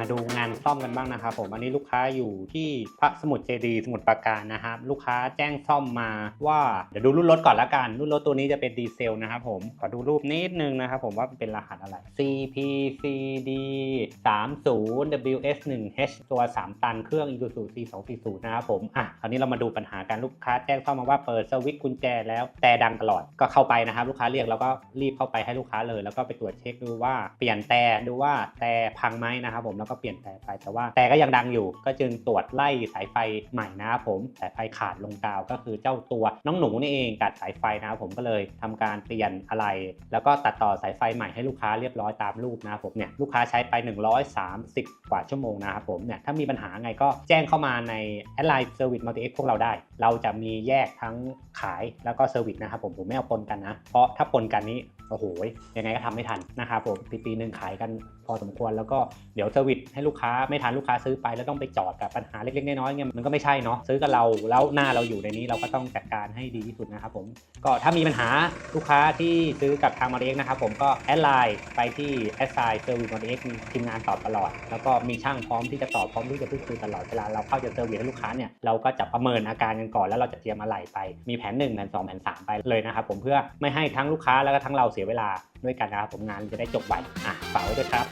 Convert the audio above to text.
มาดูงานซ่อมกันบ้างนะครับผมอันนี้ลูกค้าอยู่ที่พระสมุทรเจดีย์สมุทรปราการนะครับลูกค้าแจ้งซ่อมมาว่าเดี๋ยวดูรุ่นรถก่อนละกัน รุ่นรถตัวนี้จะเป็นดีเซลนะครับผมขอดูรูปนิดนึงนะครับผมว่าเป็นรหัสอะไร CPCD 30 WS 1 H ตัว 3 ตันเครื่อง Isuzu C 2 4 0 นะครับผมอะคราวนี้เรามาดูปัญหาการลูกค้าแจ้งซ่อมมาว่าเปิดสวิตช์กุญแจแล้วแต่ดังตลอดก็เข้าไปนะครับ ลูกค้าเรียกแล้วก็รีบเข้าไปให้ลูกค้าเลย แล้วก็ไปตรวจเช็คดูว่าเปลี่ยนแต่ดูว่าแต่พังไหมนะครับผมแล้วก็เปลี่ยนแต่ไปแต่ว่าแต่ก็ยังดังอยู่ ก็จึงตรวจไล่สายไฟใหม่นะครับผมสายไฟขาดลงกาวก็คือเจ้าตัวน้องหนูนี่เองกัดสายไฟนะครับผมก็เลยทำการเปลี่ยนอะไร แล้วก็ตัดต่อสายไฟใหม่ให้ลูกค้าเรียบร้อยตามรูปนะครับผมเนี่ยลูกค้าใช้ไป 130 กว่าชั่วโมงนะครับผมเนี่ยถ้ามีปัญหาไงก็แจ้งเข้ามาในแอดไลน์เซอร์วิสมัลติเอ็กพวกเราได้ เราจะมีแยกทั้งขายแล้วก็เซอร์วิสนะครับผมผมไม่เอาปนกันนะ เพราะถ้าปนกันนี้โอ้โหยังไงก็ทำไม่ทันนะครับผมปีปีหนึ่งขายกันพอสมควรแล้วก็เดี๋ยวเซอร์วิสให้ลูกค้าไม่ทันลูกค้าซื้อไปแล้วต้องไปจอดกับปัญหาเล็กๆน้อยๆเนี่ยมันก็ไม่ใช่เนาะซื้อกับเราแล้วหน้าเราอยู่ในนี้เราก็ต้องจัดการให้ดีที่สุดนะครับผมก็ถ้ามีปัญหาลูกค้าที่ซื้อกับทางมาเอ็กนะครับผมก็แอดไลน์ไปที่แอดไซน์เซอร์วิสมาเอ็กมีทีมงานตอบตลอด แล้วก็มีช่างพร้อมที่จะตอบพร้อมที่จะพูดคุยตลอดเวลาเราเข้าจะเซอร์วิสให้ลูกค้าเนี่ยเราก็จะประเมินอาการกันก่อนแล้วเราจะเตรียมอะไหลไป มีแผน1แผน2แผน3ไปเลยนะครับผมเพื่อไม่ให้ทั้งลูกค้าแล้วก็ทั้งเราเสียเวลาด้วยกันนะครับผมงานจะได้จบไวอะฝากไว้ด้วยครับ